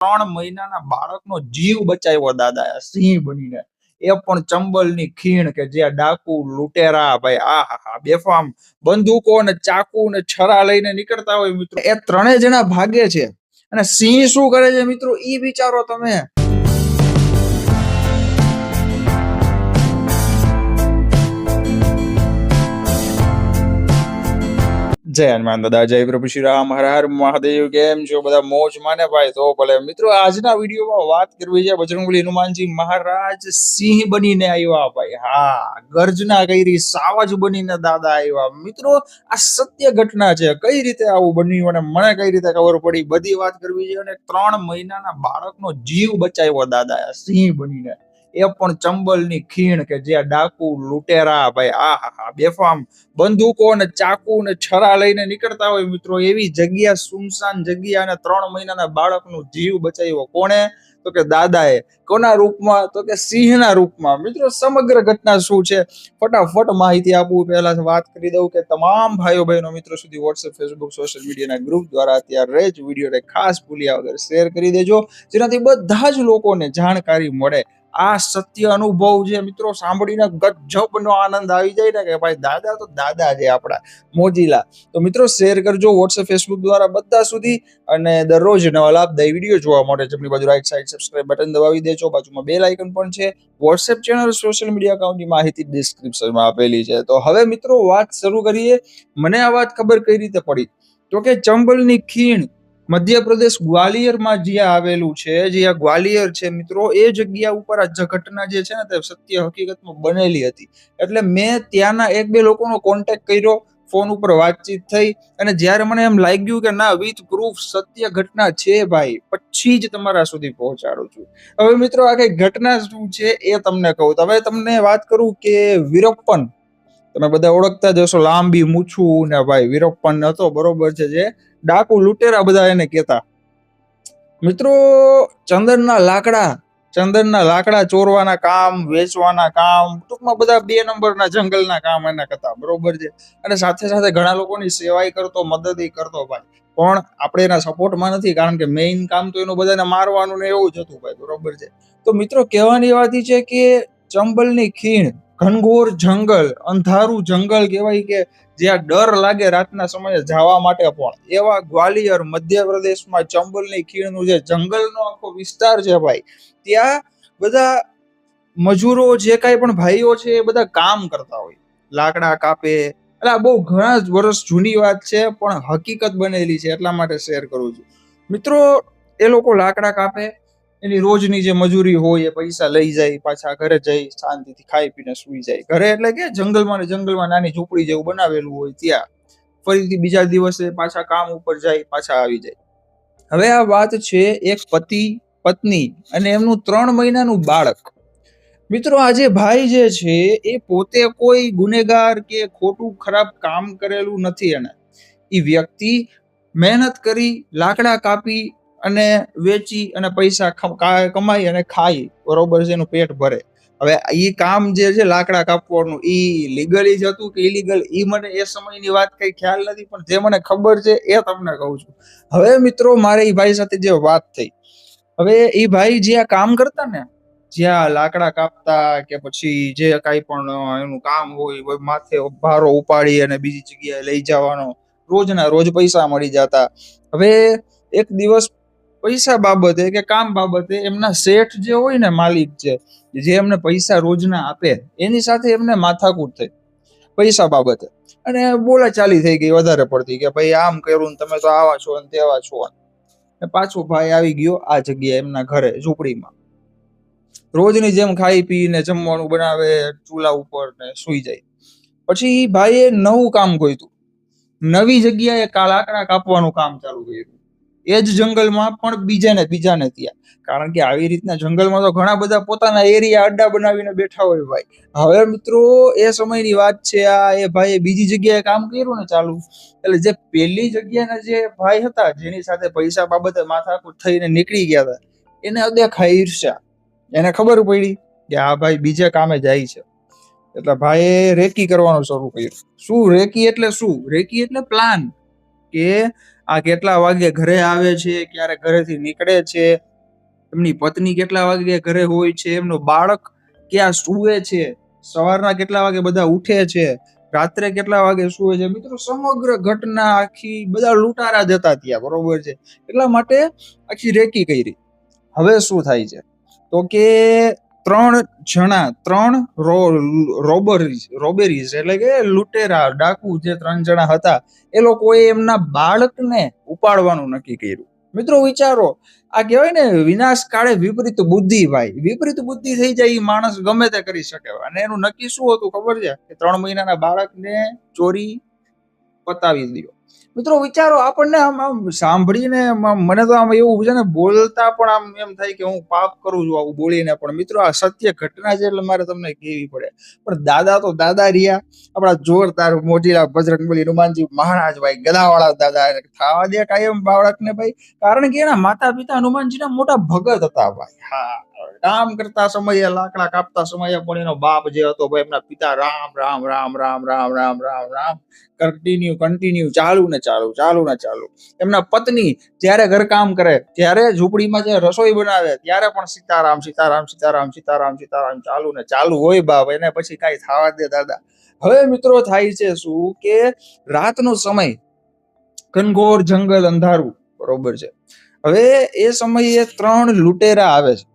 ત્રણ મહિનાના બાળકનો જીવ બચાવ્યો દાદા સિંહ બનીને. એ પણ ચંબલની ખીણ કે જે ડાકુ લૂટેરા ભાઈ, આ હા બેફામ બંદૂકો ને ચાકુ ને છરા લઈને નીકળતા હોય મિત્રો. એ ત્રણેય જણા ભાગે છે. અને સિંહ શું કરે છે મિત્રો? ઈ વિચારો તમે. જય હનુમાન દાદા, જય પ્રભુ શ્રી રામ હર હર મહાદેવ, કેમ છો બધા? મોજ માને ભાઈ, તો ભલે. મિત્રો, આજના વિડીયોમાં વાત કરવી છે બજરંગબલી હનુમાનજી મહારાજ સિંહ બનીને આવ્યા ભાઈ. હા, ગર્જના કરી, સાવજ બનીને દાદા આવ્યા. મિત્રો, આ સત્ય ઘટના છે. કઈ રીતે આવું બન્યું અને મને કઈ રીતે ખબર પડી? બધી વાત કરવી છે અને ત્રણ મહિનાના બાળકનો જીવ બચાવ્યો દાદા સિંહ બનીને. એ પણ ચંબલની ખીણ કે જે ડાકુ લૂટેરા, ભાઈ, આ હા બેફામ બંદૂકો ને ચાકુ ને છરા લઈને નીકળતા હોય મિત્રો, એવી જગ્યા, સુમસાન જગ્યા અને ત્રણ મહિનાના બાળકનું જીવ બચાવ્યો કોણે? તો કે દાદાએ. કોના રૂપમાં? તો કે સિંહના રૂપમાં. મિત્રો, સમગ્ર ઘટના શું છે? ફટાફટ માહિતી આપું. પહેલા વાત કરી દઉં કે તમામ ભાઈઓ બહેનો મિત્રો સુધી વોટ્સએપ ફેસબુક સોશિયલ મીડિયાના ગ્રુપ દ્વારા અત્યારે જ. વિડીયોને ખાસ ભૂલ્યા વગર શેર કરી દેજો, જેનાથી બધા જ લોકોને જાણકારી મળે. આ સત્ય અનુભવ છે મિત્રો સાંભળીને ગજબનો આનંદ આવી જાય ને કે ભાઈ દાદા તો દાદા છે આપણા, મોજીલા. તો મિત્રો શેર કરજો વોટ્સએપ ફેસબુક દ્વારા બધા સુધી અને દરરોજ નવા લાભદાયી વીડિયો જોવા માટે જમણી બાજુ રાઈટ સાઈડ સબસ્ક્રાઇબ બટન દબાવી દેજો. બાજુમાં બેલ આઇકન પણ છે. વોટ્સએપ ચેનલ સોશિયલ મીડિયા અકાઉન્ટની માહિતી ડિસ્ક્રિપ્શનમાં આપેલી છે. તો હવે મિત્રો વાત શરૂ કરીએ. મને આ વાત ખબર કઈ રીતે પડી? તો કે ચંબલની ખીણ મધ્યપ્રદેશ ગ્વાલિયરમાં જ્યાં આવેલું છે જ્યાં ગ્વાલિયર છે, મિત્રો, એ જગ્યા ઉપર આ ઘટના જે છે ને તે સત્ય હકીકતમાં બનેલી હતી. એટલે મેં ત્યાંના એક બે લોકોનો કોન્ટેક્ટ કર્યો ફોન ઉપર વાતચીત થઈ અને જ્યારે મને એમ લાગ્યું કે ના વિથ પ્રૂફ સત્ય ઘટના છે ભાઈ, પછી જ તમારા સુધી પહોંચાડું છું. હવે મિત્રો, આ કઈ ઘટના શું છે એ તમને કહું હવે તમને વાત કરું કે વીરપ્પન તમે બધા ઓળખતા જ હશો. લાંબી, મૂછું ને ભાઈ વીરપ્પન હતો, બરોબર છે જે. ડાકુ લૂટેરા બધા એને કહેતા. મિત્રો, ચંદનના લાકડા ચંદનના લાકડા ચોરવાના કામ, વેચવાના કામ, ટૂંકમાં બધા બે નંબરના જંગલના કામ એને કરતા, બરોબર છે. અને સાથે સાથે ઘણા લોકોની સેવાય કરતો, મદદ કરતો ભાઈ. પણ આપણે એના સપોર્ટમાં નથી, કારણ કે મેઇન કામ તો એનું બધાને મારવાનું ને એવું જ હતું ભાઈ, બરોબર છે. તો મિત્રો, કહેવાની વાત છે કે ચંબલની ખીણ ઘનઘોર જંગલ, અંધારું જંગલ કહેવાય કે જ્યાં ડર લાગે રાતના સમયે જવા માટે પણ. એવા ગ્વાલિયર મધ્યપ્રદેશમાં ચંબલની ખીણનું જે જંગલનો આખો વિસ્તાર છે ભાઈ, ત્યાં બધા મજૂરો જે કાંઈ પણ ભાઈઓ છે એ બધા કામ કરતા હોય. લાકડા કાપે. એટલે આ બહુ ઘણા જ વર્ષ જૂની વાત છે, પણ હકીકત બનેલી છે, એટલા માટે શેર કરું છું. મિત્રો, એ લોકો લાકડા કાપે એની રોજની જે મજૂરી હોય એ પૈસા લઈ જાય, પાછા ઘરે જઈ, શાંતિથી ખાઈ પીને સુઈ જાય. ઘરે એટલે કે જંગલમાં ને જંગલમાં નાની ઝૂંપડી જેવું બનાવેલું હોય ત્યાં. ફરીથી બીજા દિવસે પાછા કામ ઉપર જાય, પાછા આવી જાય. હવે આ વાત છે એક પતિ, પત્ની અને એમનું ત્રણ મહિનાનું બાળક. મિત્રો આજે ભાઈ જે છે, એ પોતે કોઈ ગુનેગાર કે ખોટું ખરાબ કામ કરેલું નથી એને એ વ્યક્તિ મહેનત કરી, લાકડા કાપી અને વેચી અને પૈસા કમાઈ અને ખાઈ, બરોબર છે, એનું પેટ ભરે. હવે એ કામ જે છે, લાકડા કાપવાનું એ લીગલી જ હતું કે ઇલીગલ એ મને એ સમયની વાત કઈ ખ્યાલ નથી, પણ જે મને ખબર છે, એ તમને કહું છું. હવે મિત્રો, મારે એ ભાઈ સાથે જે વાત થઈ. હવે એ ભાઈ જે આ કામ કરતા ને જ્યાં લાકડા કાપતા કે પછી જે કાંઈ પણ એનું કામ હોય માથે ભારો ઉપાડી અને બીજી જગ્યાએ લઈ જવાનો, રોજના રોજ પૈસા મળી જતા. હવે એક દિવસ પૈસા બાબતે કે કામ બાબતે એમના શેઠ જે હોય ને માલિક છે, જે એમને પૈસા રોજના આપે, એની સાથે એમને માથાકૂટ થઈ, પૈસા બાબતે. અને બોલા ચાલી થઈ ગઈ, વધારે પડતી કે ભાઈ આમ કર્યું તમે તો આવા છો ને તેવા છો. ને પાછો ભાઈ આવી ગયો આ જગ્યાએ એમના ઘરે, ઝૂંપડીમાં. રોજની જેમ ખાઈ પીને જમવાનું બનાવે, ચૂલા ઉપર ને સુઈ જાય. પછી ભાઈએ નવું કામ કર્યું નવી જગ્યાએ લાકડા કાપવાનું કામ ચાલુ કર્યું. એ જ જંગલમાં પણ બીજાને બીજાને ત્યાં કારણ કે આવી રીતના જંગલમાં તો ઘણા બધા પોતાના એરિયા અડ્ડા બનાવીને બેઠા હોય ભાઈ. હવે મિત્રો, એ સમયની વાત છે આ, એ ભાઈએ બીજી જગ્યાએ કામ કર્યું ને ચાલુ. એટલે જે પેલી જગ્યાના જે ભાઈ હતા, જેની સાથે પૈસા બાબતે માથાકૂટ થઈને નીકળી ગયા હતા, એને અદેખા ઈર્ષ્યા એને ખબર પડી કે આ ભાઈ બીજે કામે જાય છે. એટલે ભાઈએ રેકી કરવાનું શરૂ કર્યું. શું રેકી એટલે શું? રેકી એટલે પ્લાન કે આ કેટલા વાગે ઘરે આવે છે, ક્યારે ઘરેથી નીકળે છે, એમની પત્ની કેટલા વાગે ઘરે હોય છે, એમનો બાળક ક્યાં સૂવે છે, સવારના કેટલા વાગે બધા ઉઠે છે, રાત્રે કેટલા વાગે સૂવે છે, મિત્રો સમગ્ર ઘટના આખી બધા લૂંટારા જતા ત્યાં બરોબર છે. એટલા માટે આખી રેકી કરી. હવે શું થાય છે? તો કે ત્રણ જણા, ત્રણ રોબરીઝ, રોબેરીઝ એટલે કે લૂંટેરા, ડાકુ જે ત્રણ જણા હતા, એ લોકોએ એમના બાળકને ઉપાડવાનું નક્કી કર્યું. મિત્રો વિચારો, આ કહેવાય ને વિનાશ કાળે વિપરીત બુદ્ધિ ભાઈ. વિપરીત બુદ્ધિ થઈ જાય એ માણસ ગમે તે કરી શકે. અને એનું નક્કી શું હતું ખબર છે? કે ત્રણ મહિનાના બાળકને ચોરી પતાવી દો મિત્રો, વિચારો, આપણને આમ આમ સાંભળીને મને તો આમ એવું છે ને, બોલતા પણ આમ એમ થાય કે હું પાપ કરું છું આવું બોલીને. પણ મિત્રો, આ સત્ય ઘટના છે એટલે મારે તમને કહેવી પડે. પણ દાદા તો દાદા રહ્યા. આપણા જોરદાર મોજીલા બજરંગબલી હનુમાનજી મહારાજ ભાઈ ગદાવાળા દાદા ખાવા દે કાયમ બાળકને ભાઈ. કારણ કે એના માતા પિતા હનુમાનજીના મોટા ભગત હતા ભાઈ. હા. કામ કરતા સમયે, લાકડા કાપતા સમયે પણ એનો બાપ જે હતો ભાઈ, એમના પિતા રામ રામ રામ રામ રામ રામ રામ રામ કન્ટિન્યુ કન્ટિન્યુ ચાલુ ને ચાલુ ચાલુ ને ચાલુ. એમના પત્ની જ્યારે ઘરકામ કરે, ત્યારે ઝૂંપડીમાં જે રસોઈ બનાવે, ત્યારે પણ સીતારામ સીતારામ સીતારામ સીતારામ સીતારામ, ચાલુ ને ચાલુ હોય બાપ, એને પછી કાંઈ થવા દે દાદા. હવે મિત્રો થાય છે શું કે રાતનો સમય, ઘનઘોર જંગલ અંધારું, બરોબર છે. હવે એ સમયે ત્રણ લૂંટેરા આવે છે.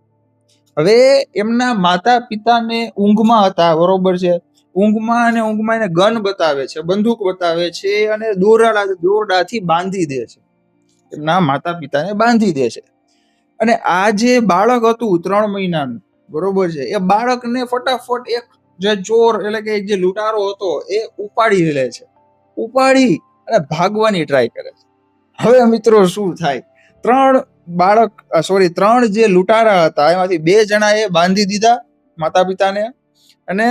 હવે એમના માતા પિતાને ઊંઘમાં હતા, બરોબર છે? ઊંઘમાં અને ઊંઘમાં એને ગન બતાવે છે, બંદૂક બતાવે છે અને દોરડા, દોરડાથી બાંધી દે છે. એમના માતા પિતાને બાંધી દે છે. અને આ જે બાળક હતું ત્રણ મહિનાનું, બરોબર છે? એ બાળકને ફટાફટ એક જે ચોર એટલે કે જે લૂંટારો હતો એ ઉપાડી લે છે. ઉપાડી અને ભાગવાની ટ્રાય કરે છે. હવે મિત્રો શું થાય? ત્રણ બાળક સોરી ત્રણ જે લૂંટારા હતા, એમાંથી બે જણા એ બાંધી દીધા માતા પિતાને અને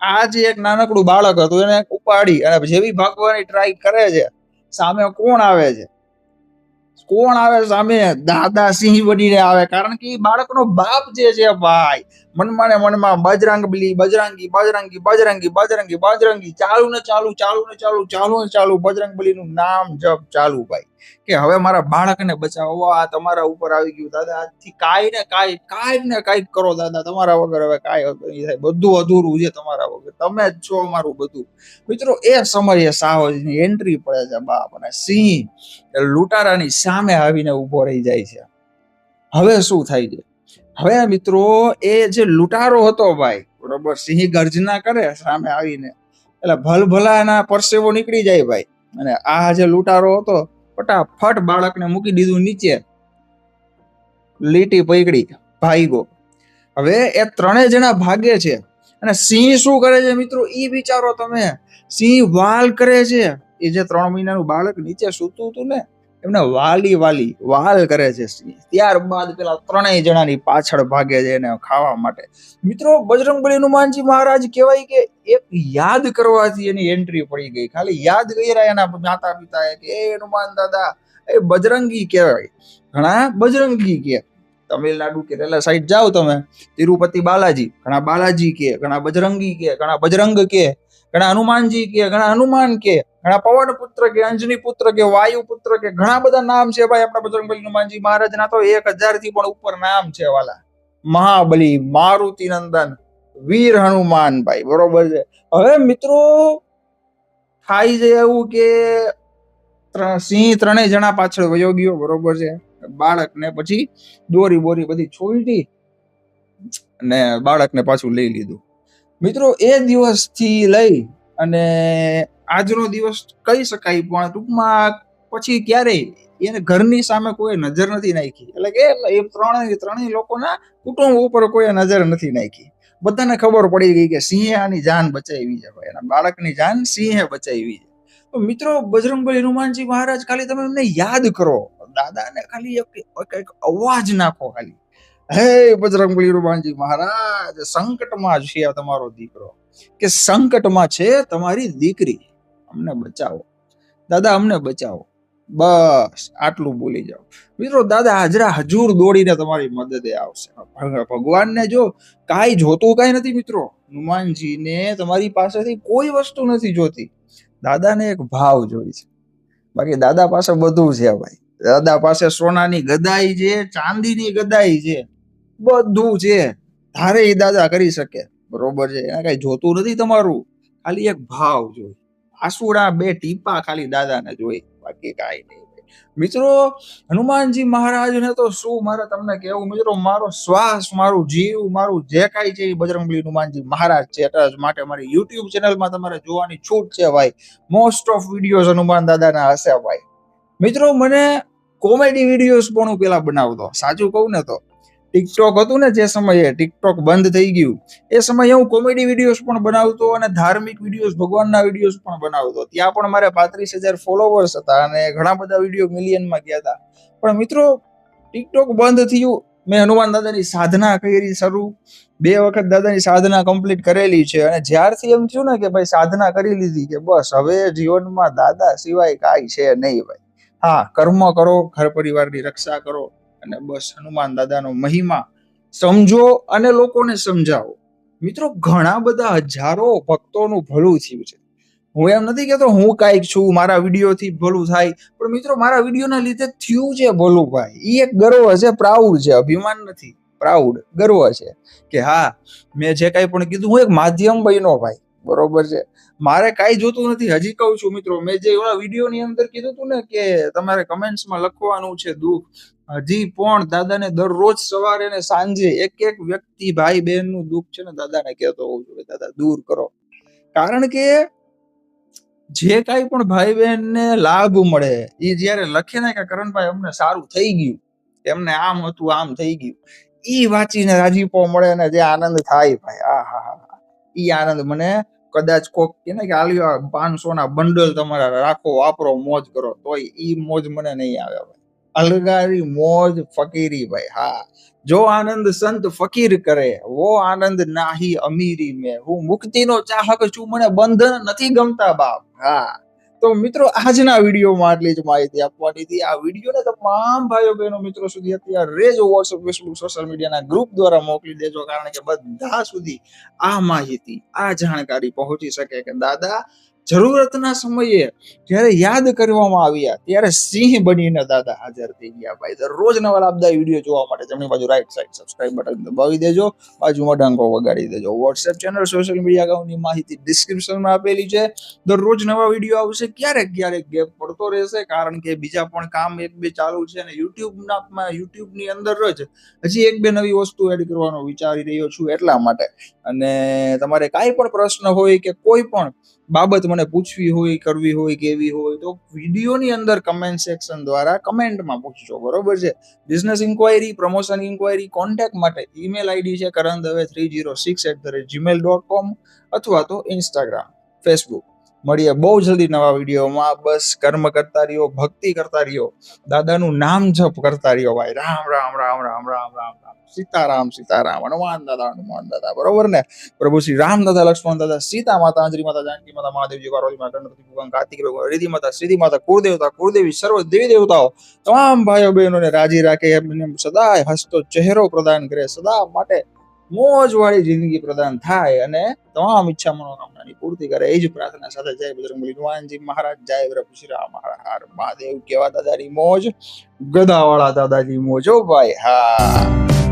આ જે એક નાનકડું બાળક હતું, એને ઉપાડી અને જેવી ભાગવાની ટ્રાય કરે છે, સામે કોણ આવે છે? કોણ આવે સામે? દાદા સિંહ બનીને આવે. કારણ કે બાળકનો બાપ જે છે ભાઈ, મનમાં ને મનમાં બજરંગ બલી બજરંગી બજરંગી બજરંગી બજરંગી બજરંગી ચાલુ ને ચાલુ ચાલુ ને ચાલુ ચાલુ ને ચાલુ બજરંગ બલીનું નામ જપ ચાલુ, ભાઈ. કે હવે મારા બાળકને બચાવો. આ તમારા ઉપર આવી ગયું. દાદા, આજથી કાંઈ ને કાંઈ કાંઈ ને કાંઈક કરો દાદા, તમારા વગર હવે કાંઈ થાય. બધું અધૂરું છે તમારા વગર. તમે જ છો અમારું બધું. મિત્રો, એ સમયે સાહસની એન્ટ્રી પડે છે, બાપ અને સિંહ. લૂંટારાની સામે આવીને ઊભો રહી જાય છે. હવે શું થાય છે? હવે મિત્રો, એ જે લૂંટારો હતો ભાઈ, બરોબર, સિંહ ગર્જના કરે સામે આવીને. એટલે ભલભલાના પરસેવો નીકળી જાય ભાઈ. અને આ જે લૂંટારો હતો ફટાફટ બાળકને મૂકી દીધું નીચે. લીટી પકડી, ભાઈગો. હવે એ ત્રણેય જણા ભાગે છે. અને સિંહ શું કરે છે મિત્રો? ઈ વિચારો તમે. સિંહ વાલ કરે છે. એ જે ત્રણ મહિનાનું બાળક નીચે સૂતું હતું ને એમને વાલી વાલી વાલ કરે છે. ત્યારબાદ પેલા ત્રણેય જણાની પાછળ ભાગે છે એને ખાવા માટે. મિત્રો બજરંગબલી હનુમાનજી મહારાજ કહેવાય કે એક યાદ કરવાથી એની એન્ટ્રી પડી ગઈ. ખાલી યાદ કર્યા એના માતા પિતાએ કે, એ હનુમાન દાદા, એ બજરંગી કહેવાય. ઘણા બજરંગી કે. તમિલનાડુ કેરેલા સાઈડ જાઓ તમે. તિરુપતિ બાલાજી, ઘણા બાલાજી કે, ઘણા બજરંગી કે, ઘણા બજરંગ કે. ઘણા હનુમાનજી કે, ઘણા હનુમાન કે, ઘણા પવન પુત્ર કે, અંજની પુત્ર કે, વાયુ પુત્ર કે, ઘણા બધા નામ છે ભાઈ આપણા બજરંગબલી હનુમાનજી મહારાજના. તો એક હજારથી પણ ઉપર નામ છે વાલા. મહાબલી, મારુતિ નંદન, વીર હનુમાન ભાઈ, બરોબર છે. હવે મિત્રો, થાય છે એવું કે સિંહ ત્રણેય જણા પાછળ વયો ગયો, બરોબર છે. બાળકને પછી દોરી બોરી બધી છોડી અને બાળકને પાછું લઈ લીધું. મિત્રો, એ દિવસથી લઈ અને આજનો દિવસ કહી શકાય, પણ ટૂંકમાં પછી ક્યારેય એને ઘરની સામે કોઈ નજર નથી નાખી. એટલે કે એ ત્રણેય ત્રણેય લોકોના કુટુંબ ઉપર કોઈ નજર નથી નાખી. બધાને ખબર પડી ગઈ કે સિંહે આની જાન બચાવી છે. એના બાળકની જાન સિંહે બચાવી છે. તો મિત્રો, બજરંગબલી હનુમાનજી મહારાજ, ખાલી તમે એમને યાદ કરો. દાદાને ખાલી એક અવાજ નાખો ખાલી. હે બજરંગબલી હનુમાનજી મહારાજ, સંકટમાં છે તમારો દીકરો. કે સંકટમાં છે તમારી દીકરી. અમને બચાવો. દાદા, અમને બચાવો. બસ, આટલું બોલી જાઓ. મિત્રો, દાદા, હાજરા હજુર દોડીને તમારી મદદે આવશે. ભગવાનને જો કાંઈ જોતું કાંઈ નથી મિત્રો. હનુમાનજીને તમારી પાસેથી કોઈ વસ્તુ નથી જોતી. દાદાને એક ભાવ જોઈ છે. બાકી દાદા પાસે બધું છે ભાઈ. દાદા પાસે સોનાની ગદાઈ છે, ચાંદીની ગદાઈ છે. બધું છે. ધારે એ દાદા કરી શકે. બરોબર છે. એને કઈ જોતું નથી તમારું? ખાલી એક ભાવ જોઈ. આસુડા બે ટીપા ખાલી દાદાને જોઈ. બાકી કાંઈ નહીં મિત્રો, હનુમાનજી મહારાજને તો શું મારે તમને કેવું મિત્રો, મારો શ્વાસ, મારું જીવ, મારું જે કાંઈ છે એ બજરંગબલી હનુમાનજી મહારાજ છે. માટે મારી યુટ્યુબ ચેનલમાં તમારે જોવાની છૂટ છે ભાઈ. મોસ્ટ ઓફ વિડીયોઝ હનુમાન દાદાના હશે ભાઈ. મિત્રો, મને કોમેડી વિડીયોઝ પણ હું પેલા બનાવતો. સાચું કહું ને તો. ટિકટોક હતું ને જે સમયે ટિકટોક બંધ થઈ ગયું, એ સમયે હું કોમેડી વિડીયોઝ પણ બનાવતો અને ધાર્મિક વિડીયોઝ ભગવાનના વિડીયોઝ પણ બનાવતો. ત્યાં પણ મારે પાંત્રીસ હજાર ફોલોવર્સ હતા અને ઘણા બધા વીડિયો મિલિયનમાં ગયા હતા. પણ મિત્રો ટિકટોક બંધ થયું. મેં હનુમાન દાદાની સાધના કરી શરૂ. બે વખત દાદાની સાધના કમ્પ્લીટ કરેલી છે અને જ્યારથી એમ થયું ને કે ભાઈ સાધના કરી લીધી કે બસ હવે જીવનમાં દાદા સિવાય કાંઈ છે નહીં ભાઈ. હા, કર્મ કરો, ઘર પરિવારની રક્ષા કરો. અને બસ હનુમાન દાદાનો મહિમા. સમજો અને લોકોને સમજાવો. મિત્રો, ઘણા બધા હજારો ભક્તોનું ભલું થયું છે. હું એમ નથી કહેતો હું કાંઈક છું, મારા વિડીયોથી ભલું થાય, પણ મિત્રો, મારા વિડીયોના લીધે થયું છે ભલું ભાઈ. એ એક ગર્વ છે, પ્રાઉડ છે, અભિમાન નથી, પ્રાઉડ, ગર્વ છે. કે હા, મેં જે કાંઈ પણ કીધું, હું એક માધ્યમ બન્યો ભાઈ. બરોબર છે. મારે કાંઈ જોતું નથી. હજી કહું છું મિત્રો, મેં જે એવા વિડીયોની અંદર કીધું હતું ને કે તમારે કમેન્ટ્સમાં લખવાનું છે દુઃખ હજી પણ દાદાને દરરોજ સવારે ને સાંજે એક એક વ્યક્તિ ભાઈ બહેનનું દુઃખ છે ને દાદાને કહેતો હોઉં છું દાદા, દૂર કરો. કારણ કે જે કાંઈ પણ ભાઈ બહેન ને લાભ મળે એ જ્યારે લખે ને કે કરણભાઈ, અમને સારું થઈ ગયું. એમને આમ હતું, આમ થઈ ગયું. એ વાંચીને રાજીપો મળે ને જે આનંદ થાય ભાઈ. આ, હા હા ઈ આનંદ મને કદાચ કોક કે ને કે આલ્યો પાંચસો ના બંડલ તમારા રાખો, વાપરો, મોજ કરો, તોય ઈ મોજ મને નહીં આવે અલગારી મોજ ફકીરી ભાઈ, હા. જો આનંદ સંત ફકીર કરે, વો આનંદ નાહી અમીરી મેં. હું મુક્તિનો ચાહક છું, મને બંધન નથી ગમતા બાપ, હા. તો મિત્રો, આજના વિડીયોમાં આટલી જ માહિતી આપવાની હતી. આ વિડીયોને તમામ ભાઈઓ બહેનો મિત્રો સુધી અત્યારે જ વોટ્સઅપ ફેસબુક સોશિયલ મીડિયાના ગ્રુપ દ્વારા મોકલી દેજો, કારણ કે બધા સુધી આ માહિતી, આ જાણકારી પહોંચી શકે કે દાદા જરૂરતના સમયે જ્યારે યાદ કરવામાં આવ્યા, ત્યારે સિંહ બનીને દાદા હાજર થઈ ગયા ભાઈ. દરરોજ નવા લાભદાયી વીડિયો જોવા માટે જમણી બાજુ રાઈટ સાઈડ સબસ્ક્રાઇબ બટન દબાવી દેજો. બાજુમાં ડાંગો વગાડી દેજો. વોટ્સએપ ચેનલ સોશિયલ મીડિયા અકાઉન્ટની માહિતી ડિસ્ક્રિપ્શનમાં આપેલી છે. દરરોજ નવા વીડિયો આવશે, ક્યારેક ક્યારેક ગેપ પડતો રહેશે, કારણ કે બીજા પણ કામ એક બે ચાલુ છે અને યુટ્યુબના યુટ્યુબની અંદર જ હજી એક બે નવી વસ્તુ એડ કરવાનો વિચારી રહ્યો છું એટલા માટે. અને તમારે કાંઈ પણ પ્રશ્ન હોય કે કોઈ પણ બાબત મને પૂછવી હોય, કરવી હોય, કેવી હોય, તો વિડીયોની અંદર કમેન્ટ સેક્શન દ્વારા કમેન્ટમાં પૂછજો, બરોબર છે? Business inquiry promotion inquiry contact માટે ઈમેલ આઈડી છે Karan Dave three zero six at the rate Gmail dot com અથવા તો ઇન્સ્ટાગ્રામ ફેસબુક મળીએ બહુ જલ્દી નવા વિડીયોમાં. બસ કર્મ કરતા રહ્યો, ભક્તિ કરતા રહ્યો. દાદાનું નામ જપ કરતા રહ્યો ભાઈ. રામ રામ રામ રામ રામ રામ રામ. સીતારામ સીતારામ, હનુમાન દાદા હનુમાન દાદા, બરોબર ને? પ્રભુ શ્રી રામ દાદા, લક્ષ્મણ દાદા, સીતા માતા, અંજરી માતા, જાનકી માતા, મહાદેવજી, પાર્વતી માતા, ગણપતિ ભગવાન, કાર્તિક ભગવાન રીધિ માતા સીધી માતા, કુળદેવતા, કુળદેવી, સર્વ દેવી દેવતાઓ, તમામ ભાઈઓ બહેનોને રાજી રાખે એમને સદાય હસતો ચહેરો પ્રદાન કરે, સદા માટે મોજ વાળી જિંદગી પ્રદાન થાય અને તમામ ઈચ્છા મનોકામનાની પૂર્તિ કરે. એ જ પ્રાર્થના સાથે જય બજરંગબલી હનુમાનજી મહારાજ, જય પ્રભુ શ્રી રામ હર, મહાદેવ. કેવા દાદાની મોજ? ગદાવાળા દાદાજી મોજો. ભાઈ, હા.